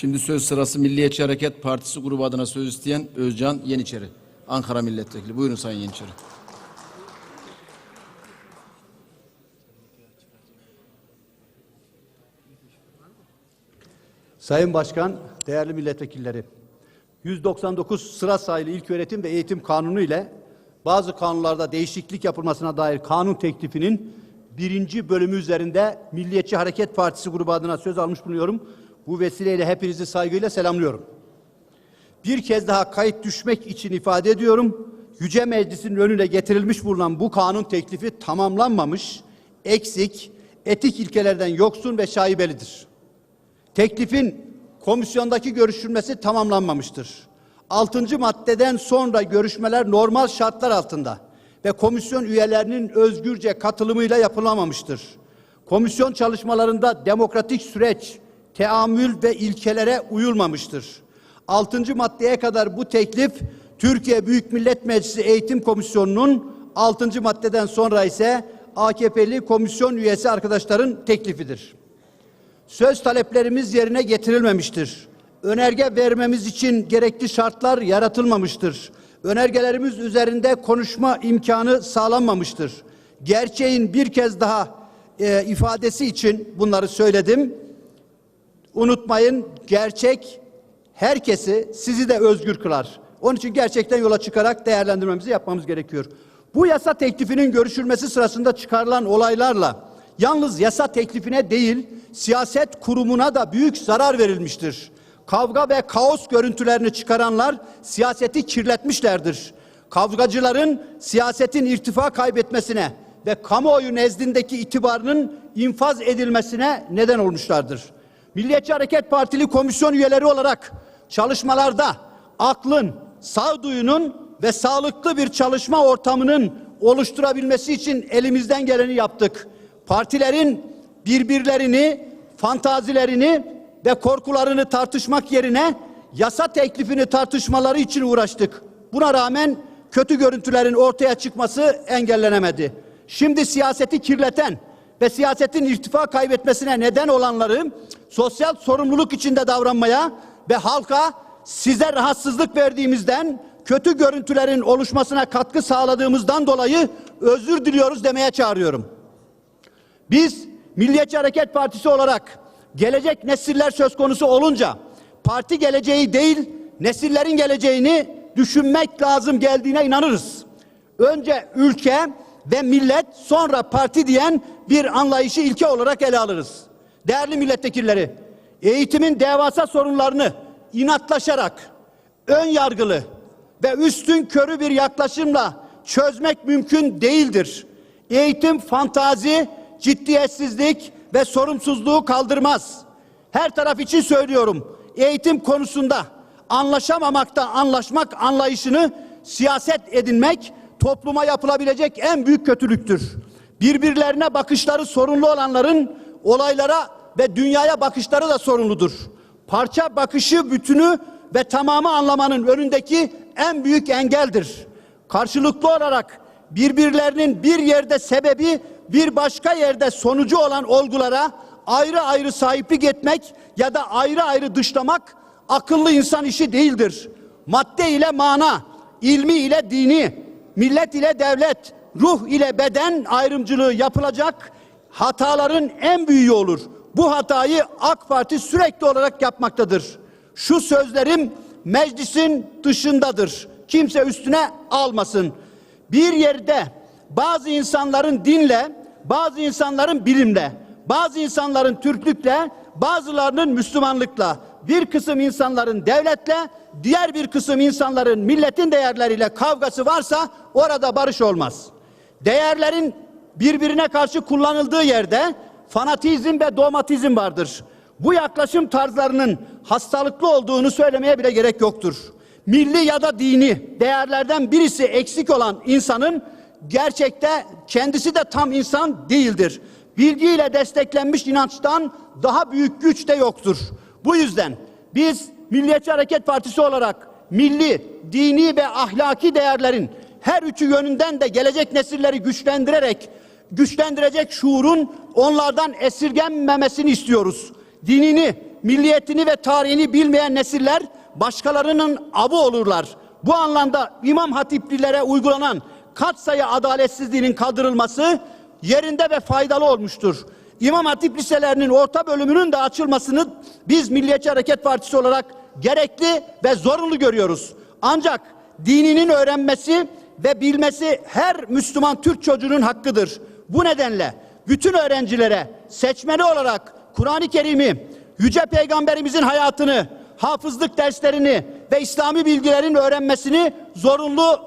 Şimdi söz sırası Milliyetçi Hareket Partisi grubu adına söz isteyen Özcan Yeniçeri. Ankara Milletvekili. Buyurun Sayın Yeniçeri. Sayın Başkan, değerli milletvekilleri, 199 sıra sayılı İlköğretim ve Eğitim Kanunu ile bazı kanunlarda değişiklik yapılmasına dair kanun teklifinin birinci bölümü üzerinde Milliyetçi Hareket Partisi grubu adına söz almış bulunuyorum. Bu vesileyle hepinizi saygıyla selamlıyorum. Bir kez daha kayıt düşmek için ifade ediyorum. Yüce Meclis'in önüne getirilmiş bulunan bu kanun teklifi tamamlanmamış, eksik, etik ilkelerden yoksun ve şaibelidir. Teklifin komisyondaki görüşülmesi tamamlanmamıştır. Altıncı maddeden sonra görüşmeler normal şartlar altında ve komisyon üyelerinin özgürce katılımıyla yapılamamıştır. Komisyon çalışmalarında demokratik süreç, teamül ve ilkelere uyulmamıştır. Altıncı maddeye kadar bu teklif Türkiye Büyük Millet Meclisi Eğitim Komisyonu'nun altıncı maddeden sonra ise AKP'li komisyon üyesi arkadaşların teklifidir. Söz taleplerimiz yerine getirilmemiştir. Önerge vermemiz için gerekli şartlar yaratılmamıştır. Önergelerimiz üzerinde konuşma imkanı sağlanmamıştır. Gerçeğin bir kez daha e, ifadesi için bunları söyledim. Unutmayın gerçek herkesi sizi de özgür kılar. Onun için gerçekten yola çıkarak değerlendirmemizi yapmamız gerekiyor. Bu yasa teklifinin görüşülmesi sırasında çıkarılan olaylarla yalnız yasa teklifine değil siyaset kurumuna da büyük zarar verilmiştir. Kavga ve kaos görüntülerini çıkaranlar siyaseti kirletmişlerdir. Kavgacıların siyasetin irtifa kaybetmesine ve kamuoyu nezdindeki itibarının infaz edilmesine neden olmuşlardır. Milliyetçi Hareket Partili komisyon üyeleri olarak çalışmalarda aklın, sağduyunun ve sağlıklı bir çalışma ortamının oluşturabilmesi için elimizden geleni yaptık. Partilerin birbirlerini, fantazilerini ve korkularını tartışmak yerine yasa teklifini tartışmaları için uğraştık. Buna rağmen kötü görüntülerin ortaya çıkması engellenemedi. Şimdi siyaseti kirleten ve siyasetin irtifa kaybetmesine neden olanları sosyal sorumluluk içinde davranmaya ve halka size rahatsızlık verdiğimizden kötü görüntülerin oluşmasına katkı sağladığımızdan dolayı özür diliyoruz demeye çağırıyorum. Biz Milliyetçi Hareket Partisi olarak gelecek nesiller söz konusu olunca parti geleceği değil nesillerin geleceğini düşünmek lazım geldiğine inanırız. Önce ülke ve millet sonra parti diyen bir anlayışı ilke olarak ele alırız. Değerli milletvekilleri, eğitimin devasa sorunlarını inatlaşarak, ön yargılı ve üstün körü bir yaklaşımla çözmek mümkün değildir. Eğitim fantazi, ciddiyetsizlik ve sorumsuzluğu kaldırmaz. Her taraf için söylüyorum. Eğitim konusunda anlaşamamakta anlaşmak anlayışını siyaset edinmek topluma yapılabilecek en büyük kötülüktür. Birbirlerine bakışları sorunlu olanların olaylara ve dünyaya bakışları da sorunludur. Parça bakışı bütünü ve tamamı anlamanın önündeki en büyük engeldir. Karşılıklı olarak birbirlerinin bir yerde sebebi bir başka yerde sonucu olan olgulara ayrı ayrı sahiplik etmek ya da ayrı ayrı dışlamak akıllı insan işi değildir. Madde ile mana, ilmi ile dini, millet ile devlet, ruh ile beden ayrımcılığı yapılacak hataların en büyüğü olur. Bu hatayı AK Parti sürekli olarak yapmaktadır. Şu sözlerim meclisin dışındadır. Kimse üstüne almasın. Bir yerde bazı insanların dinle, bazı insanların bilimle, bazı insanların Türklükle, bazılarının Müslümanlıkla, bir kısım insanların devletle, diğer bir kısım insanların milletin değerleriyle kavgası varsa orada barış olmaz. Değerlerin birbirine karşı kullanıldığı yerde fanatizm ve dogmatizm vardır. Bu yaklaşım tarzlarının hastalıklı olduğunu söylemeye bile gerek yoktur. Milli ya da dini değerlerden birisi eksik olan insanın gerçekte kendisi de tam insan değildir. Bilgiyle desteklenmiş inançtan daha büyük güç de yoktur. Bu yüzden biz Milliyetçi Hareket Partisi olarak milli, dini ve ahlaki değerlerin her üçü yönünden de gelecek nesilleri güçlendirerek güçlendirecek şuurun onlardan esirgenmemesini istiyoruz. Dinini, milliyetini ve tarihini bilmeyen nesiller başkalarının avı olurlar. Bu anlamda İmam Hatiplilere uygulanan katsayı adaletsizliğinin kaldırılması yerinde ve faydalı olmuştur. İmam Hatip liselerinin orta bölümünün de açılmasını biz Milliyetçi Hareket Partisi olarak gerekli ve zorunlu görüyoruz. Ancak dininin öğrenmesi ve bilmesi her Müslüman Türk çocuğunun hakkıdır. Bu nedenle bütün öğrencilere seçmeli olarak Kur'an-ı Kerim'i, Yüce Peygamberimizin hayatını, hafızlık derslerini ve İslami bilgilerin öğrenmesini zorunlu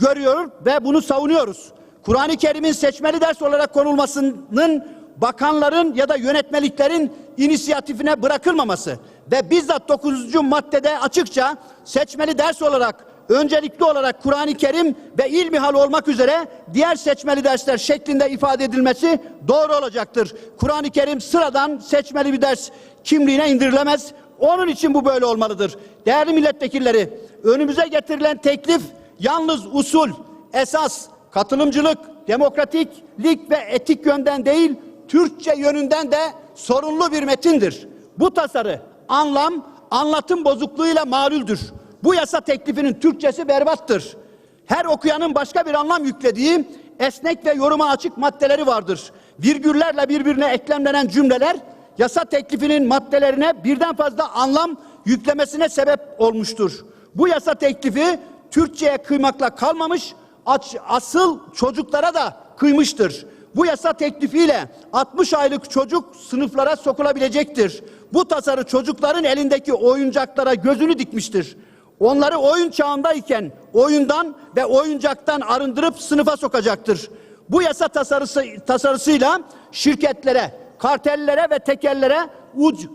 görüyor ve bunu savunuyoruz. Kur'an-ı Kerim'in seçmeli ders olarak konulmasının bakanların ya da yönetmeliklerin inisiyatifine bırakılmaması ve bizzat 9. maddede açıkça seçmeli ders olarak öncelikli olarak Kur'an-ı Kerim ve ilmihal olmak üzere diğer seçmeli dersler şeklinde ifade edilmesi doğru olacaktır. Kur'an-ı Kerim sıradan seçmeli bir ders kimliğine indirilemez. Onun için bu böyle olmalıdır. Değerli milletvekilleri, önümüze getirilen teklif yalnız usul, esas, katılımcılık, demokratiklik ve etik yönden değil, Türkçe yönünden de sorunlu bir metindir. Bu tasarı anlam, anlatım bozukluğuyla malüldür. Bu yasa teklifinin Türkçesi berbattır. Her okuyanın başka bir anlam yüklediği esnek ve yoruma açık maddeleri vardır. Virgüllerle birbirine eklemlenen cümleler yasa teklifinin maddelerine birden fazla anlam yüklemesine sebep olmuştur. Bu yasa teklifi Türkçe'ye kıymakla kalmamış, asıl çocuklara da kıymıştır. Bu yasa teklifiyle 60 aylık çocuk sınıflara sokulabilecektir. Bu tasarı çocukların elindeki oyuncaklara gözünü dikmiştir. Onları oyun çağındayken oyundan ve oyuncaktan arındırıp sınıfa sokacaktır. Bu yasa tasarısı, tasarısıyla şirketlere, kartellere ve tekerlere uc,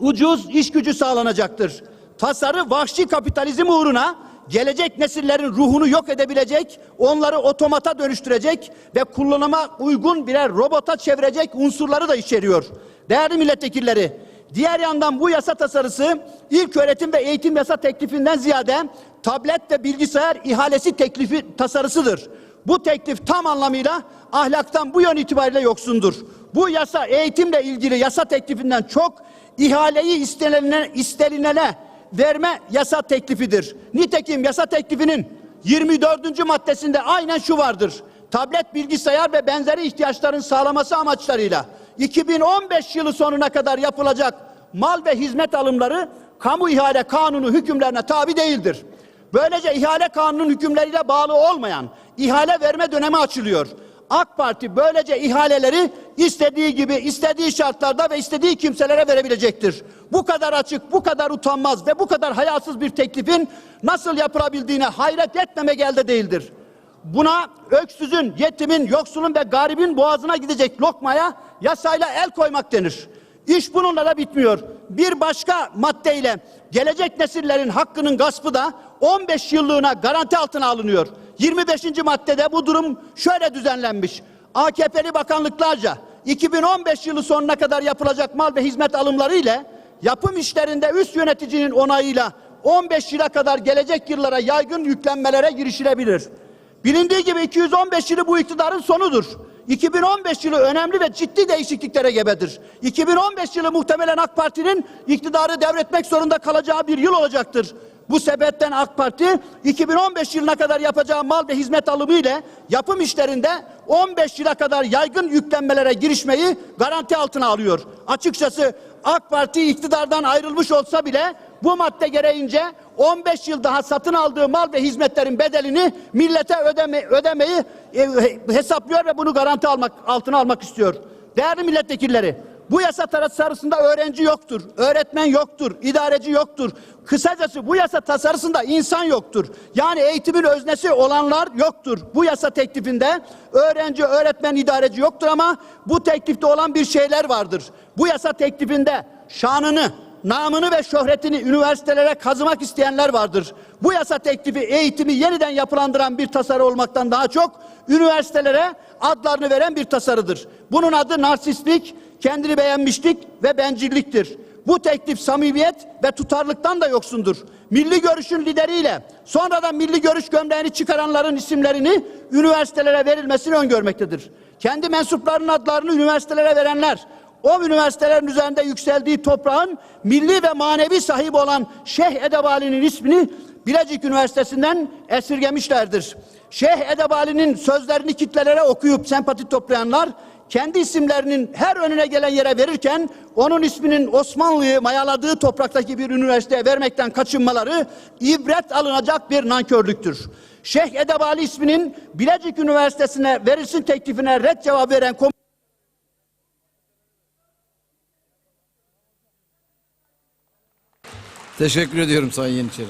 ucuz iş gücü sağlanacaktır. Tasarı vahşi kapitalizm uğruna gelecek nesillerin ruhunu yok edebilecek, onları otomata dönüştürecek ve kullanıma uygun birer robota çevirecek unsurları da içeriyor. Değerli milletvekilleri, diğer yandan bu yasa tasarısı ilk öğretim ve eğitim yasa teklifinden ziyade tablet ve bilgisayar ihalesi teklifi tasarısıdır. Bu teklif tam anlamıyla ahlaktan bu yön itibariyle yoksundur. Bu yasa eğitimle ilgili yasa teklifinden çok ihaleyi istenilene, istenilene verme yasa teklifidir. Nitekim yasa teklifinin 24. maddesinde aynen şu vardır. Tablet, bilgisayar ve benzeri ihtiyaçların sağlaması amaçlarıyla 2015 yılı sonuna kadar yapılacak mal ve hizmet alımları kamu ihale kanunu hükümlerine tabi değildir. Böylece ihale kanunun hükümleriyle bağlı olmayan ihale verme dönemi açılıyor. AK Parti böylece ihaleleri istediği gibi, istediği şartlarda ve istediği kimselere verebilecektir. Bu kadar açık, bu kadar utanmaz ve bu kadar hayasız bir teklifin nasıl yapılabildiğine hayret etmemek elde değildir. Buna öksüzün, yetimin, yoksulun ve garibin boğazına gidecek lokmaya yasayla el koymak denir. İş bununla da bitmiyor. Bir başka maddeyle gelecek nesillerin hakkının gaspı da 15 yıllığına garanti altına alınıyor. 25. maddede bu durum şöyle düzenlenmiş. AKP'li bakanlıklarca 2015 yılı sonuna kadar yapılacak mal ve hizmet alımları ile yapım işlerinde üst yöneticinin onayıyla 15 yıla kadar gelecek yıllara yaygın yüklenmelere girişilebilir. Bilindiği gibi 215 yılı bu iktidarın sonudur. 2015 yılı önemli ve ciddi değişikliklere gebedir. 2015 yılı muhtemelen AK Parti'nin iktidarı devretmek zorunda kalacağı bir yıl olacaktır. Bu sebepten AK Parti 2015 yılına kadar yapacağı mal ve hizmet alımı ile yapım işlerinde 15 yıla kadar yaygın yüklenmelere girişmeyi garanti altına alıyor. Açıkçası AK Parti iktidardan ayrılmış olsa bile bu madde gereğince 15 yıl daha satın aldığı mal ve hizmetlerin bedelini millete ödeme, ödemeyi e, hesaplıyor ve bunu garanti almak altına almak istiyor. Değerli milletvekilleri, bu yasa tasarısında öğrenci yoktur, öğretmen yoktur, idareci yoktur. Kısacası bu yasa tasarısında insan yoktur. Yani eğitimin öznesi olanlar yoktur. Bu yasa teklifinde öğrenci, öğretmen, idareci yoktur ama bu teklifte olan bir şeyler vardır. Bu yasa teklifinde şanını, namını ve şöhretini üniversitelere kazımak isteyenler vardır. Bu yasa teklifi eğitimi yeniden yapılandıran bir tasarı olmaktan daha çok üniversitelere adlarını veren bir tasarıdır. Bunun adı narsistlik, kendini beğenmişlik ve bencilliktir. Bu teklif samimiyet ve tutarlıktan da yoksundur. Milli görüşün lideriyle sonradan milli görüş gömleğini çıkaranların isimlerini üniversitelere verilmesini öngörmektedir. Kendi mensuplarının adlarını üniversitelere verenler o üniversitelerin üzerinde yükseldiği toprağın milli ve manevi sahibi olan Şeyh Edebali'nin ismini Bilecik Üniversitesi'nden esirgemişlerdir. Şeyh Edebali'nin sözlerini kitlelere okuyup sempati toplayanlar kendi isimlerinin her önüne gelen yere verirken onun isminin Osmanlı'yı mayaladığı topraktaki bir üniversiteye vermekten kaçınmaları ibret alınacak bir nankörlüktür. Şeyh Edebali isminin Bilecik Üniversitesi'ne verilsin teklifine red cevap veren Teşekkür ediyorum Sayın Yeniçeri.